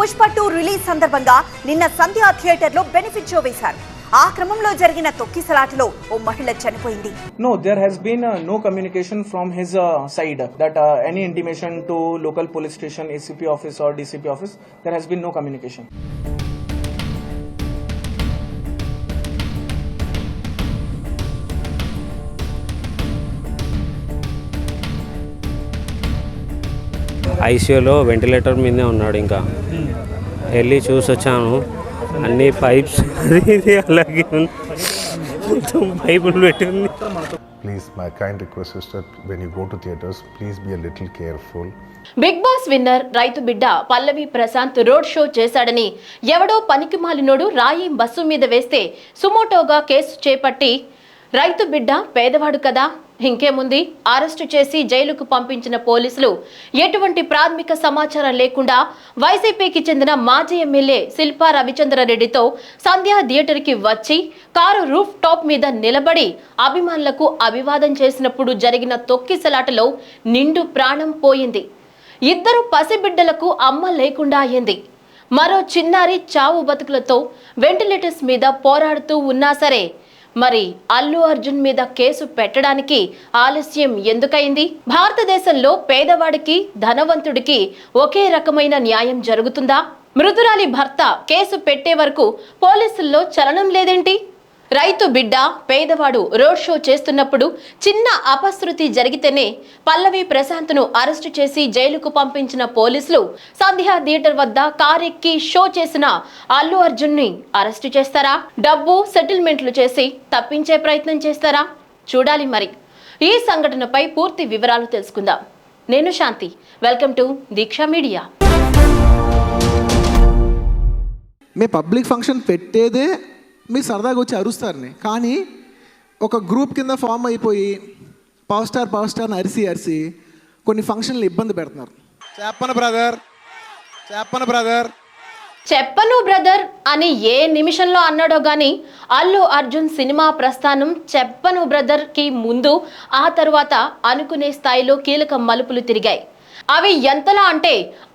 Pushpa two release సందర్భంగా నిన్న సంధ్యా థియేటర్లో బెనిఫిట్ షో వేశారు. ఆ క్రమంలో జరిగిన తొక్కిసలాటలో ఓ మహిళ చనిపోయింది. No there he's been no communication from his side that any intimation to local police station ACP office or DCP office there he's been no communication ఐసీయూలో వెంటిలేటర్ మీదే ఉన్నాడు ఇంకా. వెళ్ళి చూసి వచ్చాను అన్ని పైప్స్ ఇది అలాగే మొత్తం పైపులు పెట్టి ఉంది Please, my kind request is that when you go to theaters, please be a little careful. Big boss winner రైతు బిడ్డ పల్లవి ప్రశాంత్ రోడ్ షో చేశాడని ఎవడో పనికిమాలినోడు రాయి బస్సు మీద వేస్తే సుమోటోగా కేసు చేపట్టి రైతు బిడ్డ పేదవాడు కదా? ఇంకేముంది? అరెస్టు చేసి జైలుకు పంపించిన పోలీసులు ఎటువంటి ప్రాథమిక సమాచారం లేకుండా వైసీపీకి చెందిన మాజీ ఎమ్మెల్యే శిల్పా రవిచంద్రారెడ్డితో సంధ్యా థియేటర్కి వచ్చి కారు రూఫ్ టాప్ మీద నిలబడి అభిమానులకు అభివాదం చేసినప్పుడు జరిగిన తొక్కిసలాటలో నిండు ప్రాణం పోయింది. ఇద్దరు పసిబిడ్డలకు అమ్మ లేకుండా అయింది. మరో చిన్నారి చావు బతుకులతో వెంటిలేటర్స్ మీద పోరాడుతూ ఉన్నా సరే మరి అల్లు అర్జున్ మీద కేసు పెట్టడానికి ఆలస్యం ఎందుకైంది? భారతదేశంలో పేదవాడికి ధనవంతుడికి ఒకే రకమైన న్యాయం జరుగుతుందా? మృదురాలి భర్త కేసు పెట్టే వరకు పోలీసుల్లో చలనం లేదేంటి? రైతు బిడ్డ పేదవాడు రోడ్ షో చేస్తున్నప్పుడు చిన్న అపశృతి జరిగితేనే పల్లవి ప్రశాంత్ను అరెస్టు చేసి జైలుకు పంపించిన పోలీసులు సంధ్యా థియేటర్ వద్ద కారెక్కి షో చేసిన అల్లు అర్జున్ని అరెస్టు చేస్తారా? డబ్బు సెటిల్మెంట్లు చేసి తప్పించే ప్రయత్నం చేస్తారా? చూడాలి మరి. ఈ సంఘటనపై పూర్తి వివరాలు తెలుసుకుందాం. నేను Shanti. Welcome to Deeksha media. Me public function పెట్టేదే మీరు సరదాగా వచ్చి అరుస్తారని కానీ ఒక గ్రూప్ కింద ఫామ్ అయిపోయి పవర్ స్టార్ పవర్ స్టార్ని అరిసి అరిసి కొన్ని ఫంక్షన్లు ఇబ్బంది పెడుతున్నారు. చెప్పను బ్రదర్. చెప్పను బ్రదర్. చెప్పను బ్రదర్ అని ఏ నిమిషంలో అన్నాడో గాని అల్లు అర్జున్ సినిమా ప్రస్థానం చెప్పను బ్రదర్కి ముందు ఆ తర్వాత అనుకునే స్థాయిలో కీలక మలుపులు తిరిగాయి. అవి ఎంతలా అంటే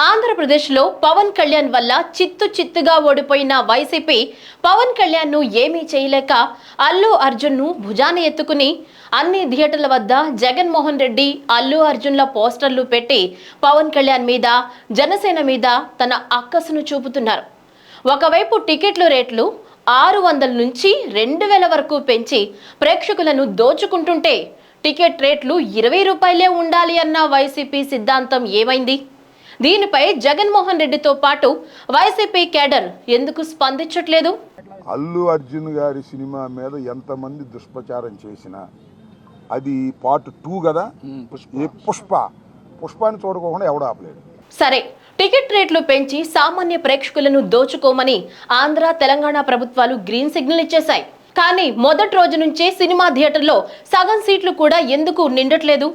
ఆంధ్రప్రదేశ్లో పవన్ కళ్యాణ్ వల్ల చిత్తు చిత్తుగా ఓడిపోయిన వైసీపీ పవన్ కళ్యాణ్ను ఏమీ చేయలేక అల్లు అర్జున్ను భుజాన ఎత్తుకుని అన్ని థియేటర్ల వద్ద జగన్మోహన్ రెడ్డి అల్లు అర్జున్ల పోస్టర్లు పెట్టి పవన్ కళ్యాణ్ మీద జనసేన మీద తన అక్కసును చూపుతున్నారు. ఒకవైపు టికెట్లు రేట్లు ఆరు వందల నుంచి రెండు వేల వరకు పెంచి ప్రేక్షకులను దోచుకుంటుంటే టికెట్ రేట్లు ఇరవై రూపాయలే ఉండాలి అన్న వైసీపీ సిద్ధాంతం ఏమైంది? దీనిపై జగన్మోహన్ రెడ్డితో పాటు వైసీపీ కేడర్ ఎందుకు స్పందించట్లేదు? అల్లు అర్జున్ గారి సినిమా మీద ఎంతమంది దుష్ప్రచారం చేసినా అది పార్ట్ టూ కదా? పుష్ప. పుష్పాన్ని చూడకోకుండా ఎవడు ఆపలేడు. సరే టికెట్ రేట్లు పెంచి సామాన్య ప్రేక్షకులను దోచుకోమని ఆంధ్ర తెలంగాణ ప్రభుత్వాలు గ్రీన్ సిగ్నల్ ఇచ్చేశాయి. కానీ మొదటి రోజు నుంచే సినిమా థియేటర్లో సగం సీట్లు కూడా ఎందుకు నిండట్లేదు?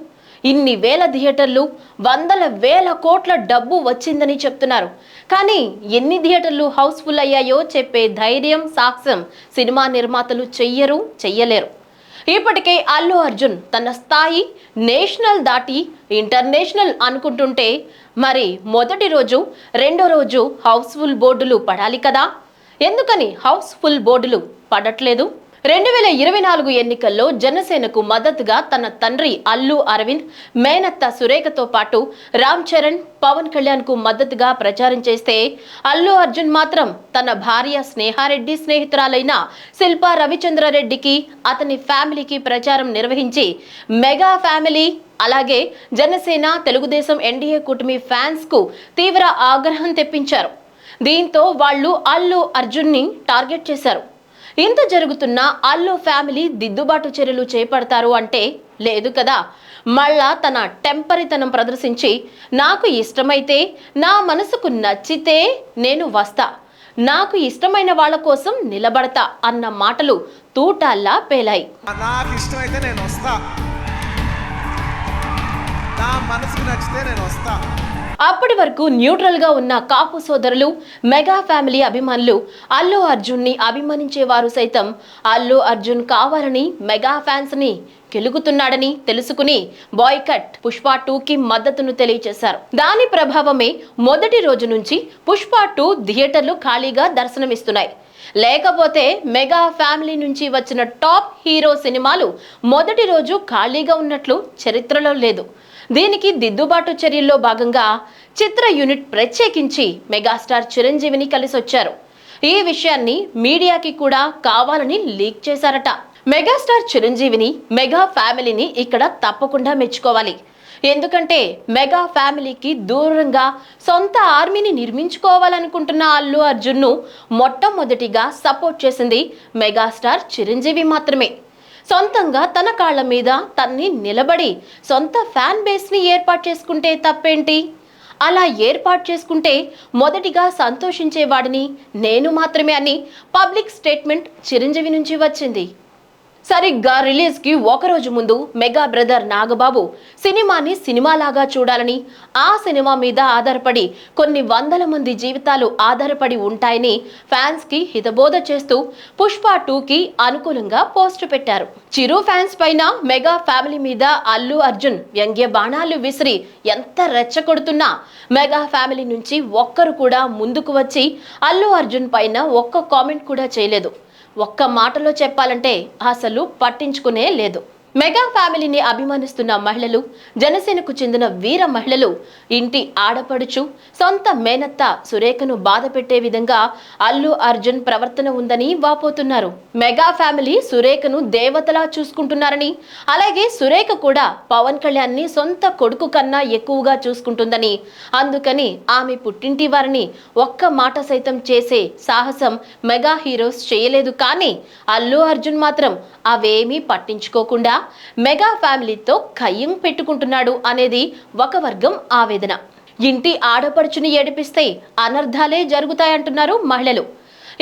ఇన్ని వేల థియేటర్లు వందల వేల కోట్ల డబ్బు వచ్చిందని చెప్తున్నారు. కానీ ఎన్ని థియేటర్లు హౌస్ఫుల్ అయ్యాయో చెప్పే ధైర్యం సాక్ష్యం సినిమా నిర్మాతలు చెయ్యరు చెయ్యలేరు. ఇప్పటికే అల్లు అర్జున్ తన స్థాయి నేషనల్ దాటి ఇంటర్నేషనల్ అనుకుంటుంటే మరి మొదటి రోజు రెండో రోజు హౌస్ఫుల్ బోర్డులు పడాలి కదా? ఎందుకని హౌస్ఫుల్ బోర్డులు? పడట్లేదు. రెండు వేల ఇరవై నాలుగు ఎన్నికల్లో జనసేనకు మద్దతుగా తన తండ్రి అల్లు అరవింద్ మేనత్త సురేఖతో పాటు రామ్ చరణ్ పవన్ కళ్యాణ్కు మద్దతుగా ప్రచారం చేస్తే అల్లు అర్జున్ మాత్రం తన భార్య స్నేహారెడ్డి స్నేహితురాలైన శిల్పా రవిచంద్రారెడ్డికి అతని ఫ్యామిలీకి ప్రచారం నిర్వహించి మెగా ఫ్యామిలీ అలాగే జనసేన తెలుగుదేశం ఎన్డీఏ కూటమి ఫ్యాన్స్కు తీవ్ర ఆగ్రహం తెప్పించారు. దీంతో వాళ్ళు అల్లు అర్జున్ని టార్గెట్ చేశారు. ఇంత జరుగుతున్న అల్లు ఫ్యామిలీ దిద్దుబాటు చర్యలు చేపడతారు అంటే లేదు కదా. మళ్ళా తన టెంపరితనం ప్రదర్శించి నాకు ఇష్టమైతే నా మనసుకు నచ్చితే నేను వస్తా. నాకు ఇష్టమైన వాళ్ళ కోసం నిలబడతా అన్న మాటలు తూటాల్లా పేలాయి. నాకు ఇష్టమైతే నేను వస్తా. నా మనసుకు నచ్చితే నేను వస్తా. అప్పటి వరకు న్యూట్రల్గా ఉన్న కాపు సోదరులు మెగా ఫ్యామిలీ అభిమానులు అల్లు అర్జున్ని అభిమానించేవారు సైతం అల్లు అర్జున్ కావాలని మెగా ఫ్యాన్స్ని తెలుసుకుని బాయ్కట్ పుష్ప టూ కి మద్దతును తెలియజేశారు దాని ప్రభావమే మొదటి రోజు నుంచి పుష్ప టూ థియేటర్లు ఖాళీగా దర్శనమిస్తున్నాయి. లేకపోతే మెగా ఫ్యామిలీ నుంచి వచ్చిన టాప్ హీరో సినిమాలు మొదటి రోజు ఖాళీగా ఉన్నట్లు చరిత్రలో లేదు. దీనికి దిద్దుబాటు చర్యల్లో భాగంగా చిత్ర యూనిట్ ప్రత్యేకించి మెగాస్టార్ చిరంజీవిని కలిసొచ్చారు. ఈ విషయాన్ని మీడియాకి కూడా కావాలని లీక్ చేశారట. మెగాస్టార్ చిరంజీవిని మెగా ఫ్యామిలీని ఇక్కడ తప్పకుండా మెచ్చుకోవాలి. ఎందుకంటే మెగా ఫ్యామిలీకి దూరంగా సొంత ఆర్మీని నిర్మించుకోవాలనుకుంటున్న అల్లు అర్జున్ను మొట్టమొదటిగా సపోర్ట్ చేసింది మెగాస్టార్ చిరంజీవి మాత్రమే. సొంతంగా తన కాళ్ళ మీద తన్ని నిలబడి సొంత ఫ్యాన్ బేస్ని ఏర్పాటు చేసుకుంటే తప్పేంటి? అలా ఏర్పాటు చేసుకుంటే మొదటిగా సంతోషించేవాడిని నేను మాత్రమే అని పబ్లిక్ స్టేట్మెంట్ చిరంజీవి నుంచి వచ్చింది. సరిగ్గా రిలీజ్కి ఒక రోజు ముందు మెగా బ్రదర్ నాగబాబు సినిమాని సినిమాలాగా చూడాలని ఆ సినిమా మీద ఆధారపడి కొన్ని వందల మంది జీవితాలు ఆధారపడి ఉంటాయని ఫ్యాన్స్కి హితబోధ చేస్తూ పుష్ప టూకి అనుకూలంగా పోస్ట్ పెట్టారు. చిరు ఫ్యాన్స్ పైన మెగా ఫ్యామిలీ మీద అల్లు అర్జున్ వ్యంగ్య బాణాలు విసిరి ఎంత రెచ్చగొడుతున్నా మెగా ఫ్యామిలీ నుంచి ఒక్కరు కూడా ముందుకు వచ్చి అల్లు అర్జున్ పైన ఒక్క కామెంట్ కూడా చేయలేదు. ఒక్క మాటలో చెప్పాలంటే అసలు పట్టించుకునే లేదు. మెగా ఫ్యామిలీని అభిమానిస్తున్న మహిళలు జనసేనకు చెందిన వీర మహిళలు ఇంటి ఆడపడుచు సొంత మేనత్త సురేఖను బాధ పెట్టే విధంగా అల్లు అర్జున్ ప్రవర్తన ఉందని వాపోతున్నారు. మెగా ఫ్యామిలీ సురేఖను దేవతలా చూసుకుంటున్నారని అలాగే సురేఖ కూడా పవన్ కళ్యాణ్ని సొంత కొడుకు కన్నా ఎక్కువగా చూసుకుంటుందని. అందుకని ఆమె పుట్టింటి వారిని ఒక్క మాట సైతం చేసే సాహసం మెగా హీరోస్ చేయలేదు. కానీ అల్లు అర్జున్ మాత్రం అవేమీ పట్టించుకోకుండా మెగా ఫ్యామిలీతో ఖయ్యం పెట్టుకుంటున్నాడు అనేది ఒక వర్గం ఆవేదన. ఇంటి ఆడపడుచుని ఏడిపిస్తే అనర్థాలే జరుగుతాయంటున్నారు మహిళలు.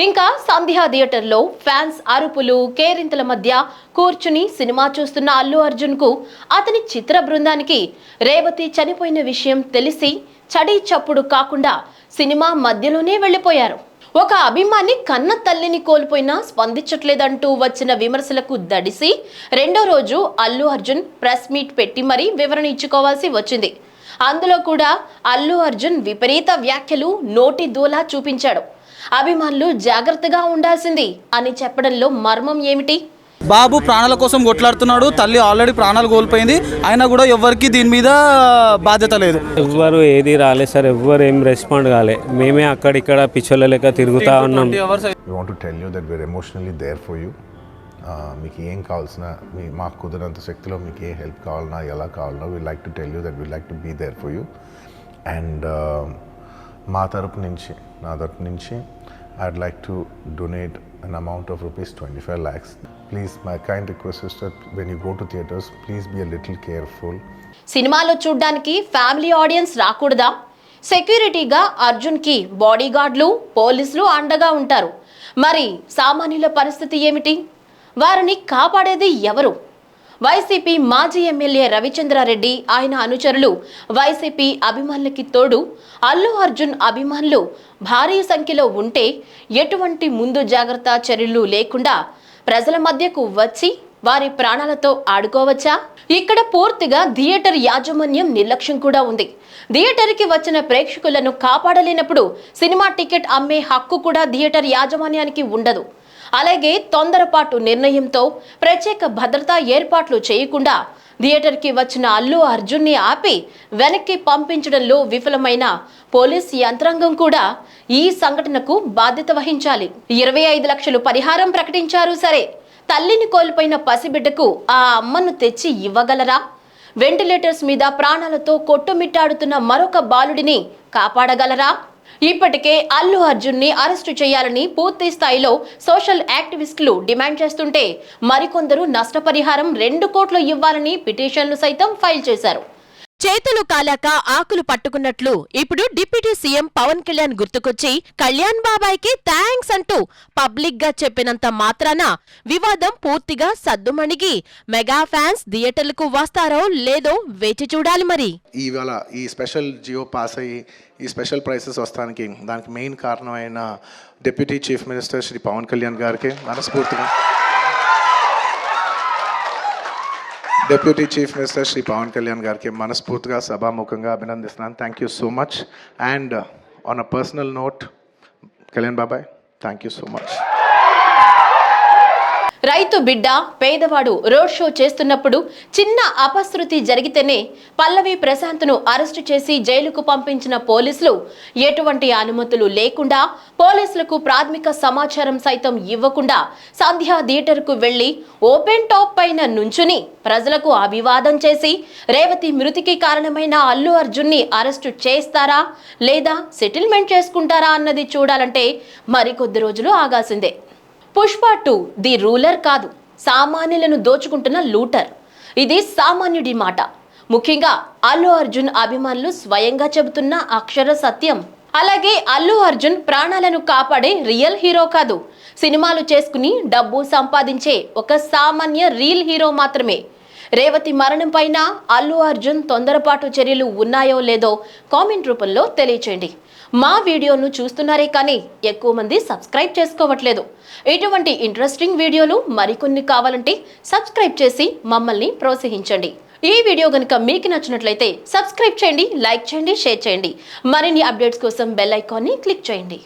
ఇంకా సంధ్యా థియేటర్లో ఫ్యాన్స్ అరుపులు కేరింతల మధ్య కూర్చుని సినిమా చూస్తున్న అల్లు అర్జున్కు అతని చిత్ర బృందానికి రేవతి చనిపోయిన విషయం తెలిసి చడి చప్పుడు కాకుండా సినిమా మధ్యలోనే వెళ్ళిపోయారు. ఒక అభిమాని కన్న తల్లిని కోల్పోయినా స్పందించట్లేదంటూ వచ్చిన విమర్శలకు దడిసి రెండో రోజు అల్లు అర్జున్ ప్రెస్ మీట్ పెట్టి మరీ వివరణ ఇచ్చుకోవాల్సి వచ్చింది. అందులో కూడా అల్లు అర్జున్ విపరీత వ్యాఖ్యలు నోటి దూలా చూపించాడు. అభిమానులు జాగ్రత్తగా ఉండాల్సింది అని చెప్పడంలో మర్మం ఏమిటి? బాబు ప్రాణాల కోసం కొట్లాడుతున్నాడు తల్లి ఆల్రెడీ ప్రాణాలు కోల్పోయింది అయినా కూడా ఎవరికి దీని మీద బాధ్యత లేదు. ఎవ్వరు ఏది రాలేదు సార్ ఎవ్వరు ఏం రెస్పాండ్ కాలే. మేమే అక్కడిక్కడ పిచ్చోళ్ళ లెక్క తిరుగుతా ఉన్నాం. We want to tell you that we're emotionally there for you. Uh, మీకు ఏం కావాల్సిన మీ మాకు కుదిరినంత శక్తిలో మీకు ఏ హెల్ప్ కావాలన్నా ఎలా కావాలన్నా we like to tell you that we like to be there for you and మా తరపు నుంచి నా తరపు నుంచి I'd like to donate an amount of rupees twenty five lakhs please my kind request sister when you go to theatres please be a little careful సినిమాలో చూడ్డానికి family audience రాకూడదా? సెక్యూరిటీగా అర్జున్కి బాడీగార్డ్లు పోలీసులు అండగా ఉంటారు. మరి సామాన్యుల పరిస్థితి ఏమిటి? వారిని కాపాడేది ఎవరు? వైసీపీ మాజీ ఎమ్మెల్యే రవిచంద్రారెడ్డి ఆయన అనుచరులు వైసీపీ అభిమానులకి తోడు అల్లు అర్జున్ అభిమానులు భారీ సంఖ్యలో ఉంటే ఎటువంటి ముందు జాగ్రత్త చర్యలు లేకుండా ప్రజల మధ్యకు వచ్చి వారి ప్రాణాలతో ఆడుకోవచ్చా? ఇక్కడ పూర్తిగా థియేటర్ యాజమాన్యం నిర్లక్ష్యం కూడా ఉంది. థియేటర్కి వచ్చిన ప్రేక్షకులను కాపాడలేనప్పుడు సినిమా టికెట్ అమ్మే హక్కు కూడా థియేటర్ యాజమాన్యానికి ఉండదు. అలాగే తొందరపాటు నిర్ణయంతో ప్రత్యేక భద్రతా ఏర్పాట్లు చేయకుండా థియేటర్కి వచ్చిన అల్లు అర్జున్ని ఆపి వెనక్కి పంపించడంలో విఫలమైన పోలీస్ యంత్రాంగం కూడా ఈ సంఘటనకు బాధ్యత వహించాలి. ఇరవై ఐదు లక్షలు పరిహారం ప్రకటించారు సరే. తల్లిని కోల్పోయిన పసిబిడ్డకు ఆ అమ్మను తెచ్చి ఇవ్వగలరా? వెంటిలేటర్స్ మీద ప్రాణాలతో కొట్టుమిట్టాడుతున్న మరొక బాలుడిని కాపాడగలరా? ఇప్పటికే అల్లు అర్జున్ని అరెస్టు చేయాలని పూర్తి స్థాయిలో సోషల్ యాక్టివిస్టులు డిమాండ్ చేస్తుంటే మరికొందరు నష్టపరిహారం రెండు కోట్లు ఇవ్వాలని పిటిషన్లు సైతం ఫైల్ చేశారు. చేతులు కాలాక ఆకులు పట్టుకున్నట్లు ఇప్పుడు డిప్యూటీ సీఎం పవన్ కళ్యాణ్ గుర్తుకొచ్చి కళ్యాణ్ బాబాయ్కి థ్యాంక్స్ అంటూ పబ్లిక్గా చెప్పినంత మాత్రాన వివాదం పూర్తిగా సద్దుమణిగి. మెగా ఫ్యాన్స్ థియేటర్లకు వస్తారో లేదో వేచి చూడాలి మరి. ఇవాళ ఈ స్పెషల్ జియో పాస్ అయ్యి ఈ స్పెషల్ ప్రైసెస్ వస్తానికి దానికి మెయిన్ కారణమైన deputy chief minister Shri Pawan Kalyan గారికి మనస్ఫూర్తిగా deputy chief minister Shri Pawan Kalyan గారికి మనస్ఫూర్తిగా సభాముఖంగా అభినందిస్తున్నాను. Thank you so much and on a personal note Kalyan బాబాయ్ థ్యాంక్ యూ సో మచ్ రైతు బిడ్డ పేదవాడు రోడ్ షో చేస్తున్నప్పుడు చిన్న అపశృతి జరిగితేనే పల్లవి ప్రశాంత్ను అరెస్టు చేసి జైలుకు పంపించిన పోలీసులు ఎటువంటి అనుమతులు లేకుండా పోలీసులకు ప్రాథమిక సమాచారం సైతం ఇవ్వకుండా సంధ్యా థియేటర్కు వెళ్ళి ఓపెన్ టాప్ పైన నుంచుని ప్రజలకు అభివాదం చేసి రేవతి మృతికి కారణమైన అల్లు అర్జున్ని అరెస్టు చేస్తారా లేదా సెటిల్మెంట్ చేసుకుంటారా అన్నది చూడాలంటే మరికొద్ది రోజులు ఆగాల్సిందే. పుష్ప టూ ది రూలర్ కాదు సామాన్యులను దోచుకుంటున్న లూటర్. ఇది సామాన్యుడి మాట. ముఖ్యంగా అల్లు అర్జున్ అభిమానులు స్వయంగా చెబుతున్న అక్షర సత్యం. అలాగే అల్లు అర్జున్ ప్రాణాలను కాపాడే రియల్ హీరో కాదు. సినిమాలు చేసుకుని డబ్బు సంపాదించే ఒక సామాన్య రీల్ హీరో మాత్రమే. రేవతి మరణం పైన అల్లు అర్జున్ తొందరపాటు చర్యలు ఉన్నాయో లేదో కామెంట్ రూపంలో తెలియచేయండి. మా వీడియోను చూస్తున్నారే కానీ ఎక్కువ మంది సబ్స్క్రైబ్ చేసుకోవట్లేదు. ఇటువంటి ఇంట్రెస్టింగ్ వీడియోలు మరికొన్ని కావాలంటే సబ్స్క్రైబ్ చేసి మమ్మల్ని ప్రోత్సహించండి. ఈ వీడియో కనుక మీకు నచ్చినట్లయితే సబ్స్క్రైబ్ చేయండి లైక్ చేయండి షేర్ చేయండి. మరిన్ని అప్డేట్స్ కోసం బెల్ ఐకాన్ని క్లిక్ చేయండి.